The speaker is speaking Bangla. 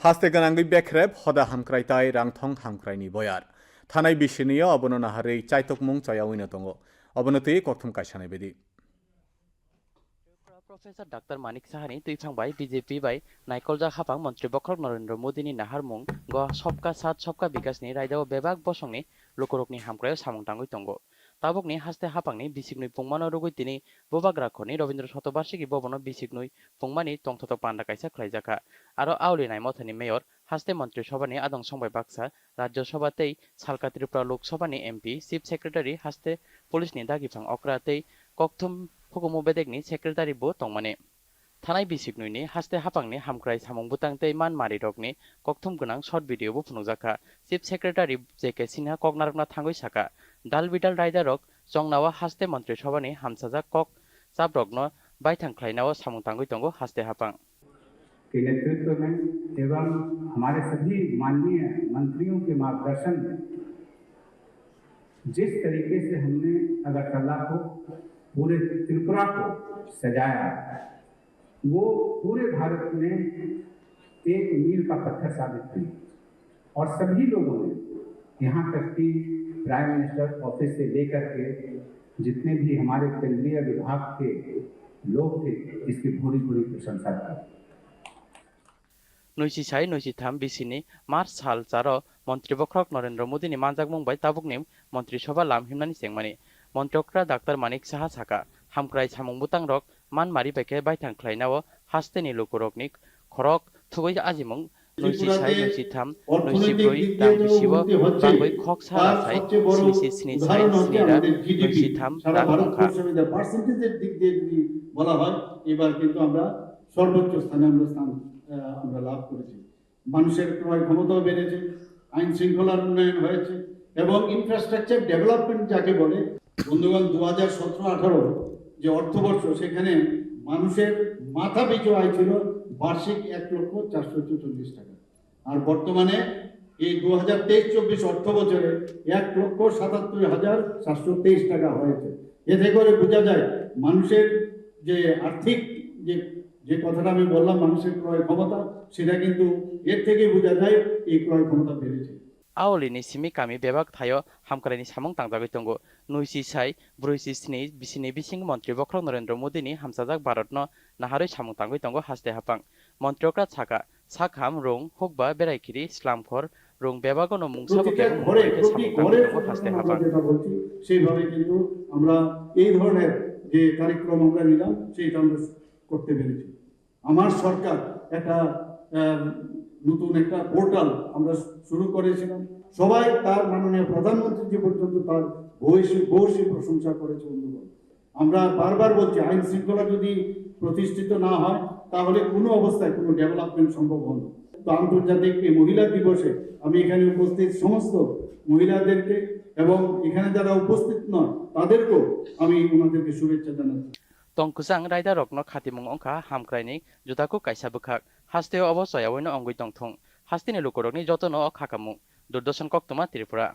haste ganangui bekrep hoda hamkraitai rangthong hamkraini boyar. Thanai bisiniyo abono naharei chaitokmung chayawina tongo. অবনতি কথম কাইসানে বেদি প্রফেসর ডাক্তার মানিক সাহানি তুই তুইফাংবাই বিজেপি বাই নাইকলজা হাফাং মন্ত্রী বখরক নরেন্দ্র মোদীনি নাহারমুং গ সবকা সাত সবকা বিকাশনি রায়দাও বেবাক বসংনি লোকরকনি হামক্রায় সামং টাঙ্গই তঙ্গ তাবকনি হাসতে হাপাংনি বিসিকনুই পুংমানো রুগুই তিনি বোবাক রাখনি রবীন্দ্র শতবার্ষিকী ভবন বিসিকনুই পুংমানি তংথত পান্ডা কাইসা খ্লাইজাখা আরও আউলিনাই মথানি মেয়র, হাসতে মন্ত্রী সভানি আদং সংবাই বাক্সা রাজ্যসভাতেই সালকা ত্রিপুরা লোকসভানি এমপি চিফ সেক্রেটারি হাসতে পুলিশনি দাগিফাং অক্রাতেই ককথুম hukumu bedekni secretary bo tongmani thanai bisik nuini haste hapangni hamkrai samung butangtei दाल विटाल रायदारक चंगनाव हास्ते मंत्री सभा ने हमसाजा कक खलाइनाव सामुंग तांगुई तोंगो हस्ते हापांग के नेतृत्व में एवं हमारे सभी माननीय मंत्रियों के मार्गदर्शन जिस तरीके से हमने अगरतला को, पूरे त्रिपुरा को सजाया, वो पूरे भारत में एक मील का पत्थर साबित हुई। और सभी लोगों ने यहाँ तक कि प्राइम मिनिस्टर ऑफिस से लेकर के जितने भी हमारे केंद्रीय विभाग के लोग थे इसकी पूरी पूरी प्रशंसा की নৈশি সাই নৈশি থাম বিসিনি মার্চ সাল চার মন্ত্রী বখরক নরেন্দ্র মোদীনি মানজাক মুম্বাই তাবুকনিম মন্ত্রী সভা লাম হিমনানি চেংমানি মন্ত্রকরা ডাক্তার মানিক সাহা সাকা হামক্রাই সামং বুতাং রক মান মারি বাইকে বাইথাং খ্লাইনাও হাস্তেনি লুকুরকনি খরক থুগৈ আজিমং নৈশি সাই নৈশি থাম নৈশি ব্রই দাং বিশিব বাংবৈ খক সারা সাই স্নিসি স্নি সাই স্নিরা নৈশি থাম দাং খা। পার্সেন্টেজের দিক দিয়ে যদি বলা হয় এবার কিন্তু আমরা সর্বোচ্চ স্থানে আমরা স্থান আমরা লাভ করেছি। মানুষের ক্রয় ক্ষমতাও বেড়েছে আইন শৃঙ্খলার উন্নয়ন হয়েছে এবং ইনফ্রাস্ট্রাকচার ডেভেলপমেন্ট যাকে বলে বন্ধুগণ দু হাজার সতেরো আঠারো যে অর্থবর্ষ সেখানে মানুষের মাথা পিছু আয় ছিল বার্ষিক এক লক্ষ চারশো চৌচল্লিশ টাকা। আর বর্তমানে এই দু হাজার তেইশ চব্বিশ অর্থ বছরে এক লক্ষ সাতাত্তর হাজার সাতশো তেইশ টাকা হয়েছে। এতে করে বোঝা যায়, মানুষের যে আর্থিক যে যে কথাটা আমি বললাম, মানুষের ক্রয় ক্ষমতা, সেটা কিন্তু এর থেকেই বোঝা যায় এই ক্রয় ক্ষমতা বেড়েছে। আওলিনি সিমি কামি বেবাক থায় হামক্রাইনি সামং তাংজাগৈ তঙ্গো নৈশি সাই ব্রৈসি স্নি বিসিনি বিসিং মন্ত্রী বখরক নরেন্দ্র মোদীনি হামসাজাক ভারতন নাহারৈ সামং তাংগৈ তঙ্গো হাসতে হাপাং মন্ত্রকরা ছাকা সাখাম রং হুকবা বেড়াইখিরি স্লামখর রং বেবাগন মুংসাবকে হাসতে হাপাং সেইভাবে কিন্তু আমরা এই ধরনের যে কার্যক্রম আমরা নিলাম সেইটা আমরা করতে পেরেছি। আমার সরকার একটা নতুন একটা পোর্টাল আমরা শুরু করেছিলাম। সবাই তার মাননীয় প্রধানমন্ত্রী পর্যন্ত তার ভূয়সী ভূয়সী প্রশংসা করেছে আমরা বারবার বলছি, আইন শৃঙ্খলা যদি প্রতিষ্ঠিত না হয়, তাহলে কোনো অবস্থায় কোনো ডেভেলপমেন্ট সম্ভব হবে তো আন্তর্জাতিক মহিলা দিবসে আমি এখানে উপস্থিত সমস্ত মহিলাদেরকে এবং এখানে যারা উপস্থিত নয়, তাদেরকেও আমি ওনাদেরকে শুভেচ্ছা জানাচ্ছি। tongkusang raida rokno khatimung ongkha hamkraini jutaku kaisa hasteo obo soyawino ongoi tongthong hastini lukorokni jotono o khakamung durdoshan koktoma tripura